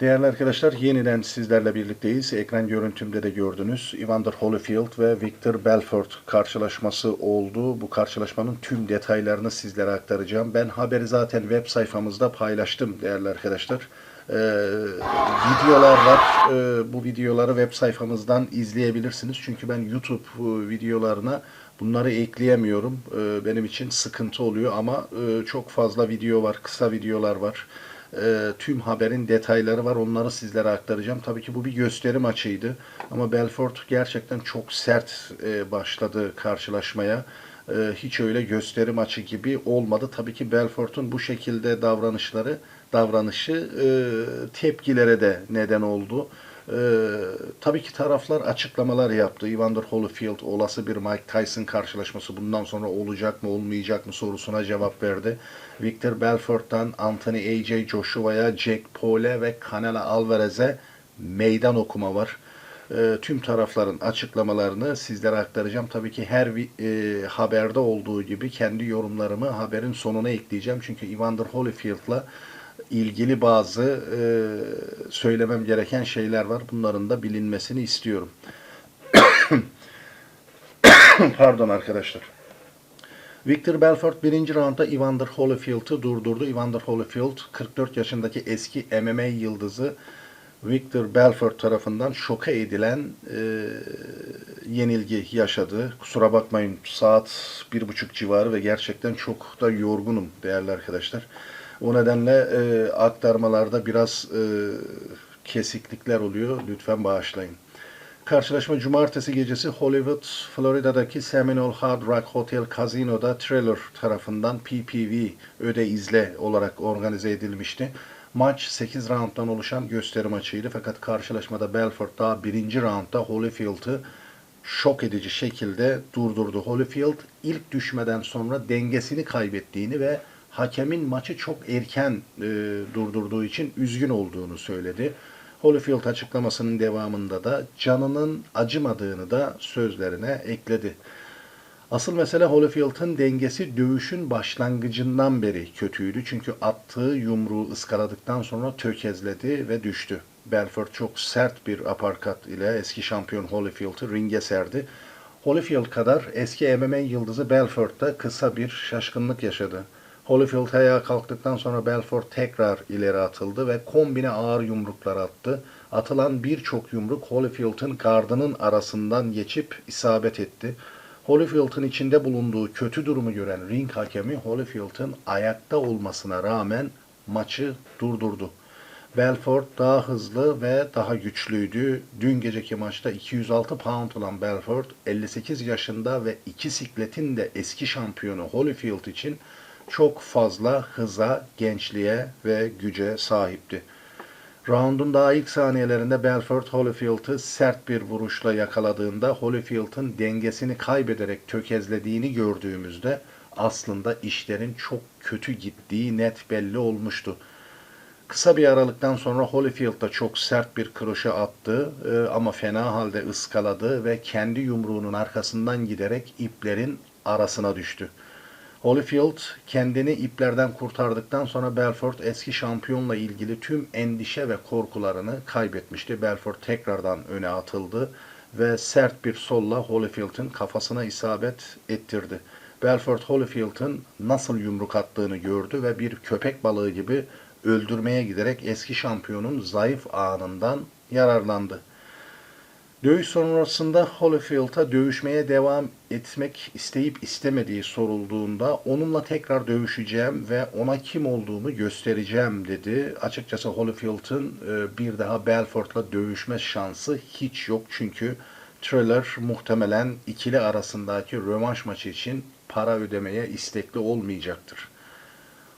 Değerli arkadaşlar yeniden sizlerle birlikteyiz. Ekran görüntümde de gördünüz. Evander Holyfield ve Victor Belfort karşılaşması oldu. Bu karşılaşmanın tüm detaylarını sizlere aktaracağım. Ben haberi zaten web sayfamızda paylaştım değerli arkadaşlar. Ee, videolar var. Ee, bu videoları web sayfamızdan izleyebilirsiniz. Çünkü ben YouTube e, videolarına bunları ekleyemiyorum. Ee, benim için sıkıntı oluyor ama e, çok fazla video var, kısa videolar var. Ee, tüm haberin detayları var. Onları sizlere aktaracağım. Tabii ki bu bir gösteri maçıydı. Ama Belfort gerçekten çok sert e, başladı karşılaşmaya. Ee, hiç öyle gösteri maçı gibi olmadı. Tabii ki Belfort'un bu şekilde davranışları, davranışı e, tepkilere de neden oldu. Ee, tabii ki taraflar açıklamalar yaptı. Evander Holyfield olası bir Mike Tyson karşılaşması bundan sonra olacak mı olmayacak mı sorusuna cevap verdi. Victor Belfort'tan Anthony AJ Joshua'ya, Jack Paul'e ve Canelo Alvarez'e meydan okuma var. Ee, tüm tarafların açıklamalarını sizlere aktaracağım. Tabii ki her e, haberde olduğu gibi kendi yorumlarımı haberin sonuna ekleyeceğim. Çünkü Evander Holyfield'la ilgili bazı e, söylemem gereken şeyler var. Bunların da bilinmesini istiyorum. Pardon arkadaşlar. Victor Belfort birinci roundda Evander Holyfield'ı durdurdu. Evander Holyfield 44 yaşındaki eski MMA yıldızı Victor Belfort tarafından şoka edilen e, yenilgi yaşadı. Kusura bakmayın saat bir buçuk civarı ve gerçekten çok da yorgunum değerli arkadaşlar. O nedenle e, aktarmalarda biraz e, kesiklikler oluyor. Lütfen bağışlayın. Karşılaşma cumartesi gecesi Hollywood, Florida'daki Seminole Hard Rock Hotel Casino'da Thriller tarafından PPV öde izle olarak organize edilmişti. Maç 8 rounddan oluşan gösteri maçıydı fakat karşılaşmada Belfort daha birinci roundda Holyfield'ı şok edici şekilde durdurdu. Holyfield ilk düşmeden sonra dengesini kaybettiğini ve hakemin maçı çok erken e, durdurduğu için üzgün olduğunu söyledi. Holyfield açıklamasının devamında da canının acımadığını da sözlerine ekledi. Asıl mesele Holyfield'ın dengesi dövüşün başlangıcından beri kötüydü. Çünkü attığı yumruğu ıskaladıktan sonra tökezledi ve düştü. Belfort çok sert bir aparkat ile eski şampiyon Holyfield'ı ringe serdi. Holyfield kadar eski MMA yıldızı Belfort da kısa bir şaşkınlık yaşadı. Holyfield ayağa kalktıktan sonra Belfort tekrar ileri atıldı ve kombine ağır yumruklar attı. Atılan birçok yumruk Holyfield'ın gardının arasından geçip isabet etti. Holyfield'ın içinde bulunduğu kötü durumu gören ring hakemi Holyfield'ın ayakta olmasına rağmen maçı durdurdu. Belfort daha hızlı ve daha güçlüydü. Dün geceki maçta 206 pound olan Belfort 58 yaşında ve iki sikletin de eski şampiyonu Holyfield için çok fazla hıza, gençliğe ve güce sahipti. Round'un daha ilk saniyelerinde Belfort Holyfield'ı sert bir vuruşla yakaladığında Holyfield'ın dengesini kaybederek tökezlediğini gördüğümüzde aslında işlerin çok kötü gittiği net belli olmuştu. Kısa bir aralıktan sonra Holyfield da çok sert bir kroşe attı e, ama fena halde ıskaladı ve kendi yumruğunun arkasından giderek iplerin arasına düştü. Holyfield kendini iplerden kurtardıktan sonra Belfort eski şampiyonla ilgili tüm endişe ve korkularını kaybetmişti. Belfort tekrardan öne atıldı ve sert bir solla Holyfield'ın kafasına isabet ettirdi. Belfort Holyfield'ın nasıl yumruk attığını gördü ve bir köpek balığı gibi öldürmeye giderek eski şampiyonun zayıf anından yararlandı. Dövüş sonrasında Holyfield'a dövüşmeye devam etmek isteyip istemediği sorulduğunda onunla tekrar dövüşeceğim ve ona kim olduğumu göstereceğim dedi. Açıkçası Holyfield'ın e, bir daha Belfort'la dövüşme şansı hiç yok çünkü Thriller muhtemelen ikili arasındaki rövanş maçı için para ödemeye istekli olmayacaktır.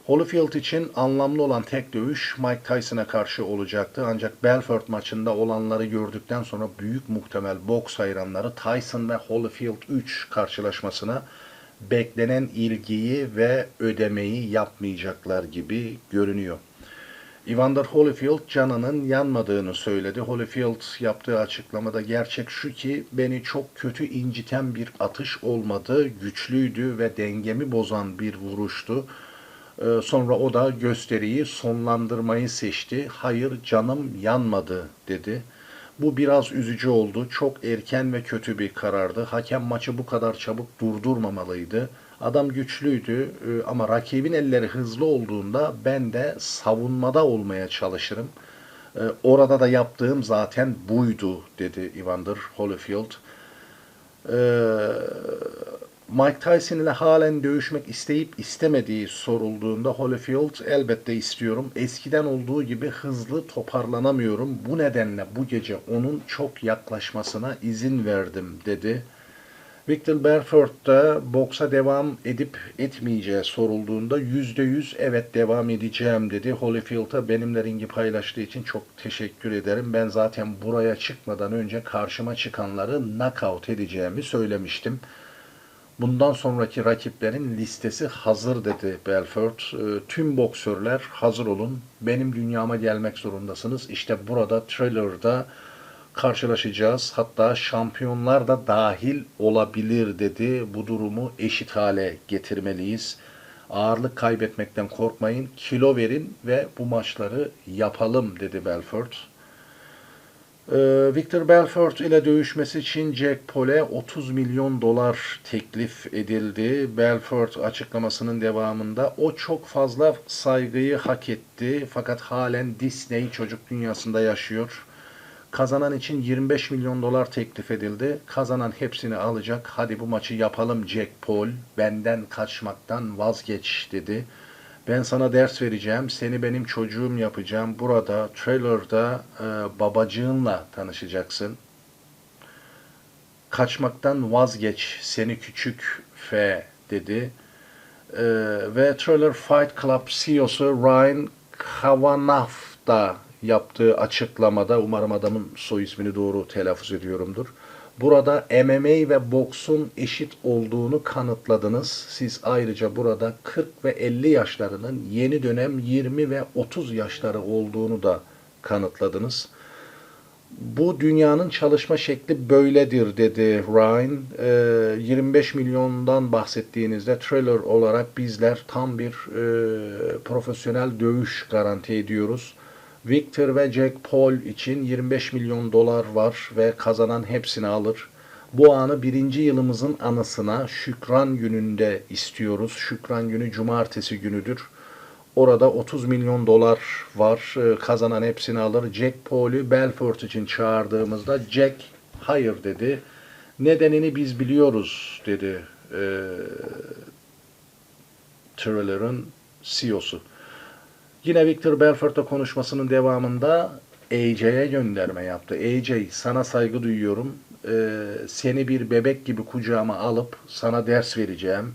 Holyfield için anlamlı olan tek dövüş Mike Tyson'a karşı olacaktı. Ancak Belfort maçında olanları gördükten sonra büyük muhtemel boks hayranları Tyson ve Holyfield 3 karşılaşmasına beklenen ilgiyi ve ödemeyi yapmayacaklar gibi görünüyor. Evander Holyfield canının yanmadığını söyledi. Holyfield yaptığı açıklamada gerçek şu ki beni çok kötü inciten bir atış olmadı. Güçlüydü ve dengemi bozan bir vuruştu. Ee, sonra o da gösteriyi sonlandırmayı seçti. Hayır canım yanmadı dedi. Bu biraz üzücü oldu. Çok erken ve kötü bir karardı. Hakem maçı bu kadar çabuk durdurmamalıydı. Adam güçlüydü e, ama rakibin elleri hızlı olduğunda ben de savunmada olmaya çalışırım. E, Orada da yaptığım zaten buydu dedi Evander Holyfield. E, Mike Tyson ile halen dövüşmek isteyip istemediği sorulduğunda Holyfield elbette istiyorum. Eskiden olduğu gibi hızlı toparlanamıyorum. Bu nedenle bu gece onun çok yaklaşmasına izin verdim dedi. Victor Belfort da boksa devam edip etmeyeceği sorulduğunda %100 evet devam edeceğim dedi. Holyfield'a benimle ringi paylaştığı için çok teşekkür ederim. Ben zaten buraya çıkmadan önce karşıma çıkanları knockout edeceğimi söylemiştim. Bundan sonraki rakiplerin listesi hazır dedi Belfort. Ee, Tüm boksörler hazır olun. Benim dünyama gelmek zorundasınız. İşte burada Thriller'da karşılaşacağız. Hatta şampiyonlar da dahil olabilir dedi. Bu durumu eşit hale getirmeliyiz. Ağırlık kaybetmekten korkmayın. Kilo verin ve bu maçları yapalım dedi Belfort. Ee, Victor Belfort ile dövüşmesi için Jack Paul'e 30 milyon dolar teklif edildi. Belfort açıklamasının devamında o çok fazla saygıyı hak etti fakat halen Disney çocuk dünyasında yaşıyor. Kazanan için 25 milyon dolar teklif edildi. Kazanan hepsini alacak. Hadi bu maçı yapalım Jack Paul. Benden kaçmaktan vazgeç dedi. Ben sana ders vereceğim. Seni benim çocuğum yapacağım. Burada trailer'da e, babacığınla tanışacaksın. Kaçmaktan vazgeç seni küçük F dedi. E, ve Trailer Fight Club CEO'su Ryan Kavanagh da yaptığı açıklamada umarım adamın soy ismini doğru telaffuz ediyorumdur. Burada MMA ve boksun eşit olduğunu kanıtladınız. Siz ayrıca burada 40 ve 50 yaşlarının yeni dönem 20 ve 30 yaşları olduğunu da kanıtladınız. Bu dünyanın çalışma şekli böyledir dedi Ryan. Ee, 25 milyondan bahsettiğinizde trailer olarak bizler tam bir e, profesyonel dövüş garanti ediyoruz. Victor ve Jack Paul için 25 milyon dolar var ve kazanan hepsini alır. Bu anı birinci yılımızın anısına Şükran gününde istiyoruz. Şükran günü cumartesi günüdür. Orada 30 milyon dolar var. Ee, Kazanan hepsini alır. Jack Paul'ü Belfort için çağırdığımızda Jack hayır dedi. Nedenini biz biliyoruz dedi e, Thriller'ın CEO'su. Yine Victor Belfort'ta konuşmasının devamında AJ'ye gönderme yaptı. AJ sana saygı duyuyorum. Ee, seni bir bebek gibi kucağıma alıp sana ders vereceğim.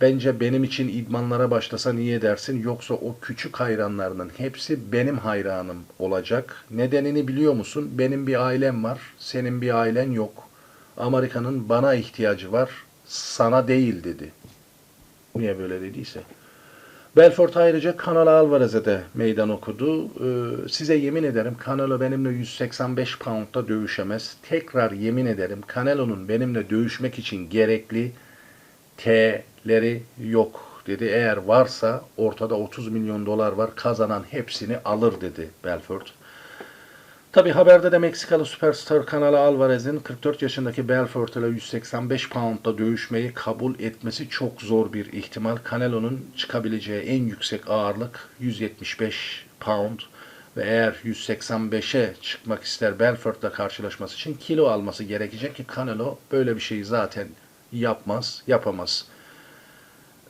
Bence benim için idmanlara başlasa niye dersin? Yoksa o küçük hayranlarının hepsi benim hayranım olacak. Nedenini biliyor musun? Benim bir ailem var, senin bir ailen yok. Amerika'nın bana ihtiyacı var, sana değil dedi. Niye böyle dediyse. Belfort ayrıca Canelo Alvarez'e de meydan okudu. Ee, size yemin ederim Canelo benimle 185 poundda dövüşemez. Tekrar yemin ederim Canelo'nun benimle dövüşmek için gerekli T'leri yok dedi. Eğer varsa ortada 30 milyon dolar var kazanan hepsini alır dedi Belfort. Tabi haberde de Meksikalı süperstar Canelo Alvarez'in 44 yaşındaki Belfort ile 185 poundda dövüşmeyi kabul etmesi çok zor bir ihtimal. Canelo'nun çıkabileceği en yüksek ağırlık 175 pound ve eğer 185'e çıkmak ister Belfort'la karşılaşması için kilo alması gerekecek ki Canelo böyle bir şeyi zaten yapmaz, yapamaz.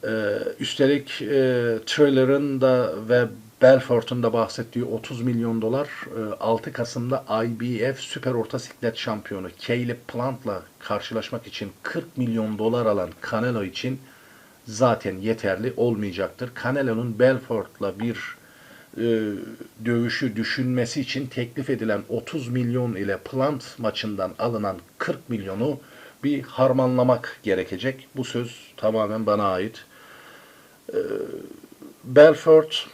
Ee, üstelik e, Thriller'ın da ve Belfort'un da bahsettiği 30 milyon dolar e, 6 Kasım'da IBF Süper Orta Siklet Şampiyonu Caleb Plant'la karşılaşmak için 40 milyon dolar alan Canelo için zaten yeterli olmayacaktır. Canelo'nun Belfort'la bir e, dövüşü düşünmesi için teklif edilen 30 milyon ile Plant maçından alınan 40 milyonu bir harmanlamak gerekecek. Bu söz tamamen bana ait. E, Belfort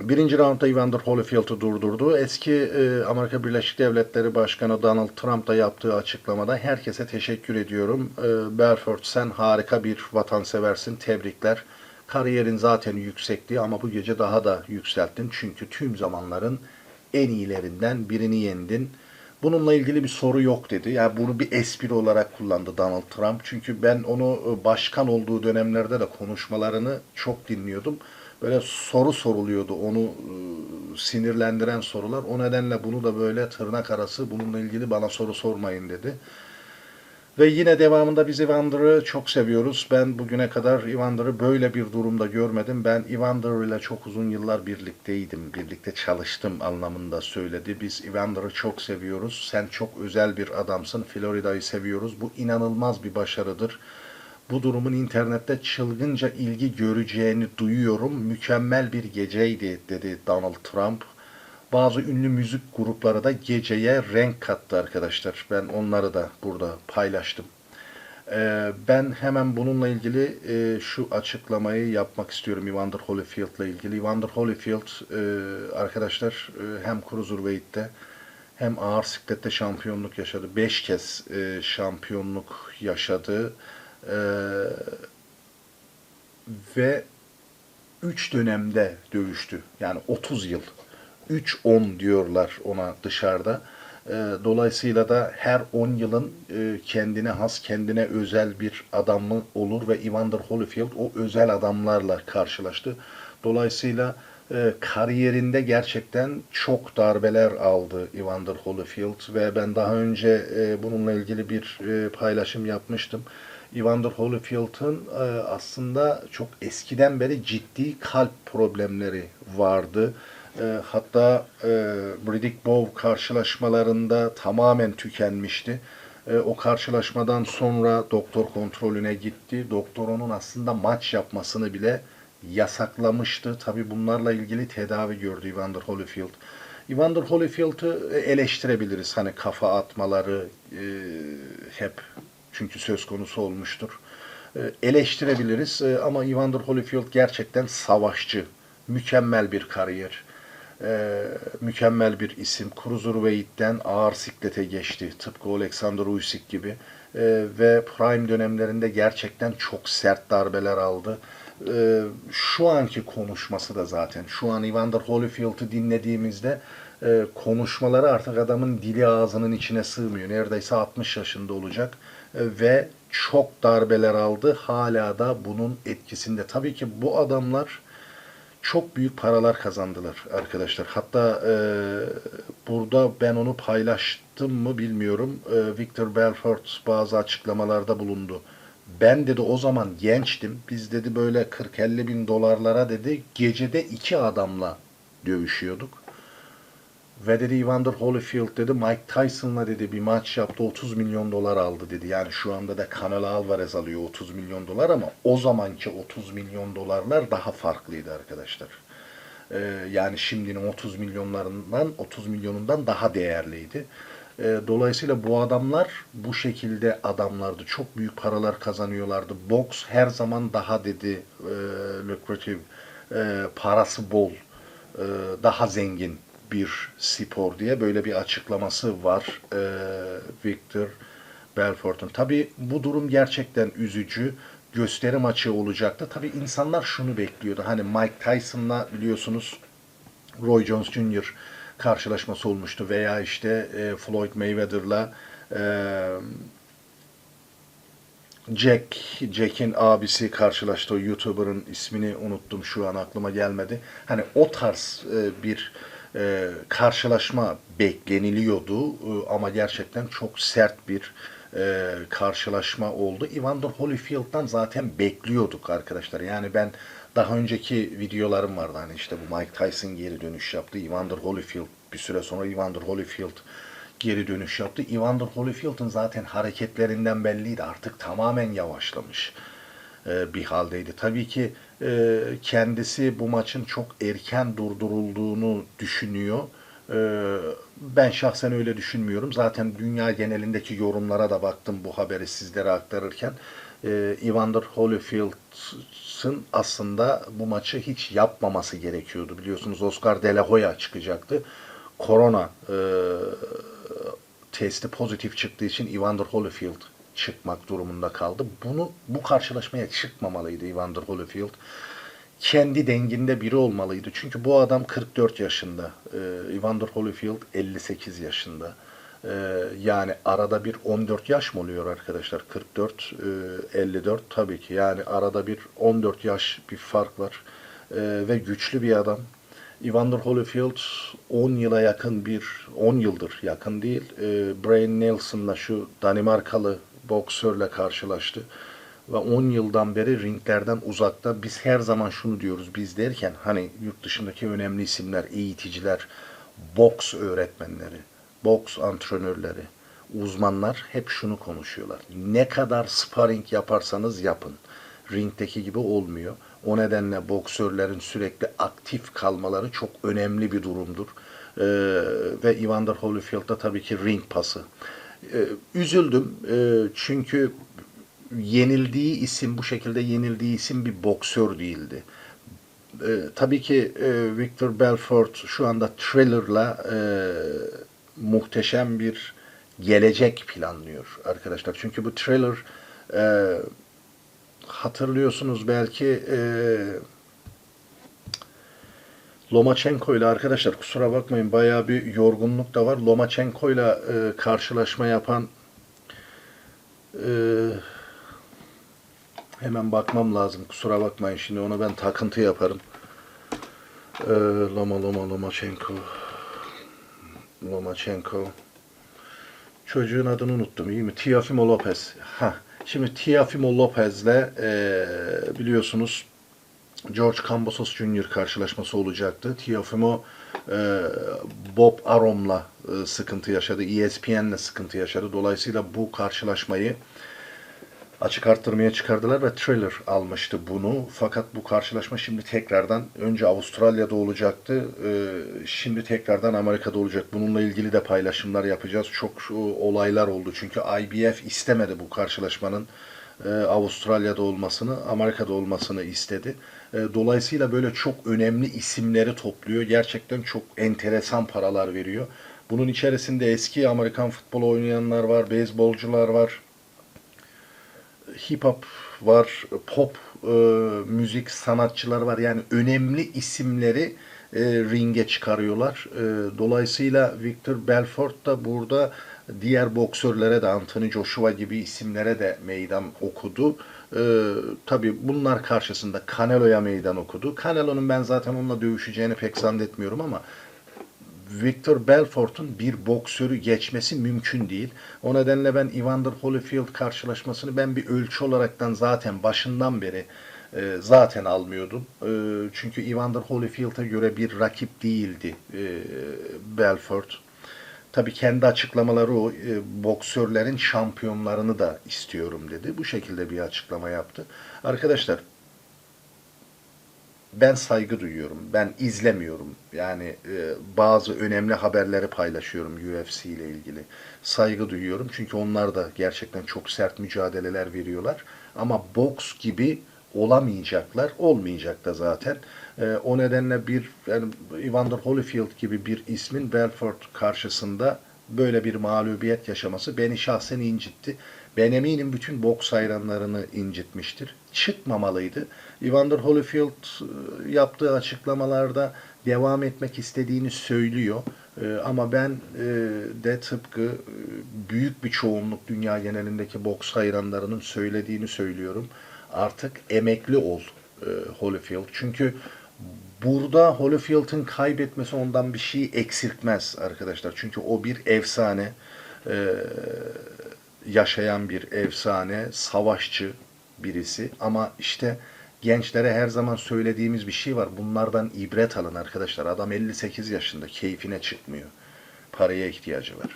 birinci roundda Evander Holyfield'ı durdurdu. Eski e, Amerika Birleşik Devletleri Başkanı Donald Trump da yaptığı açıklamada herkese teşekkür ediyorum. E, Belfort sen harika bir vatanseversin. Tebrikler. Kariyerin zaten yüksekliği ama bu gece daha da yükselttin. Çünkü tüm zamanların en iyilerinden birini yendin. Bununla ilgili bir soru yok dedi. Yani bunu bir espri olarak kullandı Donald Trump. Çünkü ben onu e, başkan olduğu dönemlerde de konuşmalarını çok dinliyordum. Böyle soru soruluyordu onu e, sinirlendiren sorular. O nedenle bunu da böyle tırnak arası bununla ilgili bana soru sormayın dedi. Ve yine devamında biz Evander'ı çok seviyoruz. Ben bugüne kadar Evander'ı böyle bir durumda görmedim. Ben Evander ile çok uzun yıllar birlikteydim. Birlikte çalıştım anlamında söyledi. Biz Evander'ı çok seviyoruz. Sen çok özel bir adamsın. Florida'yı seviyoruz. Bu inanılmaz bir başarıdır. Bu durumun internette çılgınca ilgi göreceğini duyuyorum. Mükemmel bir geceydi dedi Donald Trump. Bazı ünlü müzik grupları da geceye renk kattı arkadaşlar. Ben onları da burada paylaştım. Ee, ben hemen bununla ilgili e, şu açıklamayı yapmak istiyorum Evander Holyfield'la ilgili. Evander Holyfield e, arkadaşlar e, hem Cruiserweight'te hem ağır siklette şampiyonluk yaşadı. Beş kez şampiyonluk yaşadı. E, ve 3 dönemde dövüştü. Yani 30 yıl. 3-10 diyorlar ona dışarıda. E, Dolayısıyla da her 10 yılın e, kendine has, kendine özel bir adamı olur ve Evander Holyfield o özel adamlarla karşılaştı. Dolayısıyla e, kariyerinde gerçekten çok darbeler aldı Evander Holyfield ve ben daha önce e, bununla ilgili bir paylaşım yapmıştım. Evander Holyfield'ın e, aslında çok eskiden beri ciddi kalp problemleri vardı. E, hatta e, Riddick karşılaşmalarında tamamen tükenmişti. E, o karşılaşmadan sonra doktor kontrolüne gitti. Doktor onun aslında maç yapmasını bile yasaklamıştı. Tabi bunlarla ilgili tedavi gördü Evander Holyfield. Evander Holyfield'ı eleştirebiliriz. Hani kafa atmaları e, hep çünkü söz konusu olmuştur. E, eleştirebiliriz e, ama Evander Holyfield gerçekten savaşçı. Mükemmel bir kariyer. E, mükemmel bir isim. Cruiserweight'ten ağır siklete geçti. Tıpkı Alexander Usyk gibi. Ve prime dönemlerinde gerçekten çok sert darbeler aldı. Şu anki konuşması da zaten. Şu an Evander Holyfield'ı dinlediğimizde e, konuşmaları artık adamın dili ağzının içine sığmıyor. Neredeyse 60 yaşında olacak E, ve çok darbeler aldı. Hala da bunun etkisinde. Tabii ki bu adamlar çok büyük paralar kazandılar arkadaşlar. Hatta e, burada ben onu paylaştım mı bilmiyorum. E, Victor Belfort bazı açıklamalarda bulundu. Ben dedi o zaman gençtim. Biz dedi böyle 40-50 bin dolarlara dedi gecede iki adamla dövüşüyorduk. Ve dedi Evander Holyfield dedi Mike Tyson'la dedi bir maç yaptı 30 milyon dolar aldı dedi. Yani şu anda da Canelo Alvarez alıyor 30 milyon dolar ama o zamanki 30 milyon dolarlar daha farklıydı arkadaşlar. Ee, yani şimdinin 30 milyonlarından 30 milyonundan daha değerliydi. Ee, dolayısıyla bu adamlar bu şekilde adamlardı. Çok büyük paralar kazanıyorlardı. Boks her zaman daha dedi e, lucrative, e, parası bol, e, daha zengin bir spor diye böyle bir açıklaması var e, Victor Belfort'un. Tabi bu durum gerçekten üzücü. Gösteri maçı olacaktı. Tabi insanlar şunu bekliyordu. Hani Mike Tyson'la biliyorsunuz Roy Jones Jr. karşılaşması olmuştu veya işte e, Floyd Mayweather'la e, Jack, Jack'in abisi karşılaştı. O YouTuber'ın ismini unuttum şu an aklıma gelmedi. Hani o tarz e, bir e, karşılaşma bekleniliyordu e, ama gerçekten çok sert bir e, karşılaşma oldu. Evander Holyfield'dan zaten bekliyorduk arkadaşlar. Yani ben daha önceki videolarım vardı hani işte bu Mike Tyson geri dönüş yaptı. Evander Holyfield bir süre sonra Evander Holyfield geri dönüş yaptı. Evander Holyfield'ın zaten hareketlerinden belliydi. Artık tamamen yavaşlamış e, bir haldeydi. Tabii ki kendisi bu maçın çok erken durdurulduğunu düşünüyor. E, ben şahsen öyle düşünmüyorum. Zaten dünya genelindeki yorumlara da baktım bu haberi sizlere aktarırken. Evander Holyfield'ın aslında bu maçı hiç yapmaması gerekiyordu. Biliyorsunuz Oscar De La Hoya çıkacaktı. Korona e, testi pozitif çıktığı için Evander Holyfield çıkmak durumunda kaldı. Bunu bu karşılaşmaya çıkmamalıydı Evander Holyfield. kendi denginde biri olmalıydı. Çünkü bu adam 44 yaşında. Ee, Evander Holyfield 58 yaşında. Ee, yani arada bir 14 yaş mı oluyor arkadaşlar? 44, e, 54 tabii ki. Yani arada bir 14 yaş bir fark var. Ee, ve güçlü bir adam. Evander Holyfield 10 yıla yakın bir, 10 yıldır yakın değil, e, Brian Nelson'la şu Danimarkalı boksörle karşılaştı. Ve 10 yıldan beri ringlerden uzakta. Biz her zaman şunu diyoruz biz derken hani yurt dışındaki önemli isimler, eğiticiler, boks öğretmenleri, boks antrenörleri, uzmanlar hep şunu konuşuyorlar. Ne kadar sparring yaparsanız yapın. Ringdeki gibi olmuyor. O nedenle boksörlerin sürekli aktif kalmaları çok önemli bir durumdur. Ee, ve Evander Holyfield'da tabii ki ring pası. Ee, üzüldüm Ee, çünkü yenildiği isim bu şekilde yenildiği isim bir boksör değildi. Ee, tabii ki e, Victor Belfort şu anda Thriller'la e, muhteşem bir gelecek planlıyor arkadaşlar. Çünkü bu Thriller e, hatırlıyorsunuz belki e, Lomachenko ile arkadaşlar kusura bakmayın bayağı bir yorgunluk da var. Lomachenko ile e, karşılaşma yapan e, hemen bakmam lazım. Kusura bakmayın şimdi onu ben takıntı yaparım. E, Loma Loma Lomachenko Lomachenko Çocuğun adını unuttum iyi mi? Teofimo Lopez. Ha. Şimdi Teofimo Lopez'le e, biliyorsunuz George Kambosos Jr. karşılaşması olacaktı. Teofimo e, Bob Arum'la e, sıkıntı yaşadı. ESPN'le sıkıntı yaşadı. Dolayısıyla bu karşılaşmayı açık arttırmaya çıkardılar ve Thriller almıştı bunu. Fakat bu karşılaşma şimdi tekrardan önce Avustralya'da olacaktı. e, Şimdi tekrardan Amerika'da olacak. Bununla ilgili de paylaşımlar yapacağız. Çok olaylar oldu. Çünkü IBF istemedi bu karşılaşmanın Avustralya'da olmasını, Amerika'da olmasını istedi. E, Dolayısıyla böyle çok önemli isimleri topluyor. Gerçekten çok enteresan paralar veriyor. Bunun içerisinde eski Amerikan futbolu oynayanlar var, beyzbolcular var hip hop var, pop e, müzik sanatçılar var. Yani önemli isimleri e, ringe çıkarıyorlar. E, dolayısıyla Victor Belfort da burada diğer boksörlere de Anthony Joshua gibi isimlere de meydan okudu. E, tabii bunlar karşısında Canelo'ya meydan okudu. Canelo'nun ben zaten onunla dövüşeceğini pek zannetmiyorum ama Victor Belfort'un bir boksörü geçmesi mümkün değil. O nedenle ben Evander Holyfield karşılaşmasını ben bir ölçü olaraktan zaten başından beri e, zaten almıyordum. E, çünkü Evander Holyfield'a göre bir rakip değildi e, Belfort. Tabii kendi açıklamaları o e, boksörlerin şampiyonlarını da istiyorum dedi. Bu şekilde bir açıklama yaptı. Arkadaşlar ben saygı duyuyorum. Ben izlemiyorum. Yani e, bazı önemli haberleri paylaşıyorum UFC ile ilgili. Saygı duyuyorum çünkü onlar da gerçekten çok sert mücadeleler veriyorlar. Ama boks gibi olamayacaklar. Olmayacak da zaten. E, o nedenle bir yani Evander Holyfield gibi bir ismin Belfort karşısında böyle bir mağlubiyet yaşaması beni şahsen incitti. Ben eminim bütün boks hayranlarını incitmiştir. Çıkmamalıydı. Evander Holyfield e, yaptığı açıklamalarda devam etmek istediğini söylüyor. E, Ama ben e, de tıpkı büyük bir çoğunluk dünya genelindeki boks hayranlarının söylediğini söylüyorum. Artık emekli ol Holyfield. Çünkü burada Holyfield'ın kaybetmesi ondan bir şey eksiltmez arkadaşlar. Çünkü o bir efsane. E, yaşayan bir efsane, savaşçı birisi. Ama işte gençlere her zaman söylediğimiz bir şey var. Bunlardan ibret alın arkadaşlar. Adam 58 yaşında, keyfine çıkmıyor. Paraya ihtiyacı var.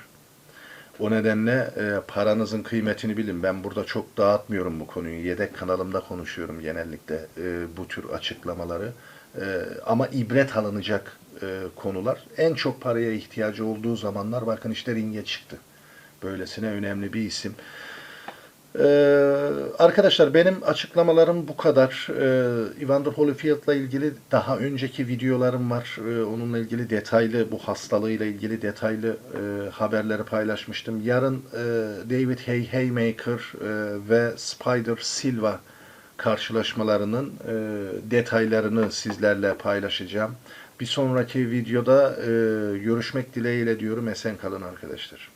O nedenle e, paranızın kıymetini bilin. Ben burada çok dağıtmıyorum bu konuyu. Yedek kanalımda konuşuyorum genellikle e, bu tür açıklamaları. E, ama ibret alınacak e, konular. En çok paraya ihtiyacı olduğu zamanlar bakın işte ringe çıktı. Böylesine önemli bir isim. Ee, arkadaşlar benim açıklamalarım bu kadar. Ee, Evander Holyfield'la ilgili daha önceki videolarım var. Ee, onunla ilgili detaylı, bu hastalığıyla ilgili detaylı e, haberleri paylaşmıştım. Yarın e, David Hay Haymaker e, ve Spider Silva karşılaşmalarının e, detaylarını sizlerle paylaşacağım. Bir sonraki videoda e, görüşmek dileğiyle diyorum. Esen kalın arkadaşlar.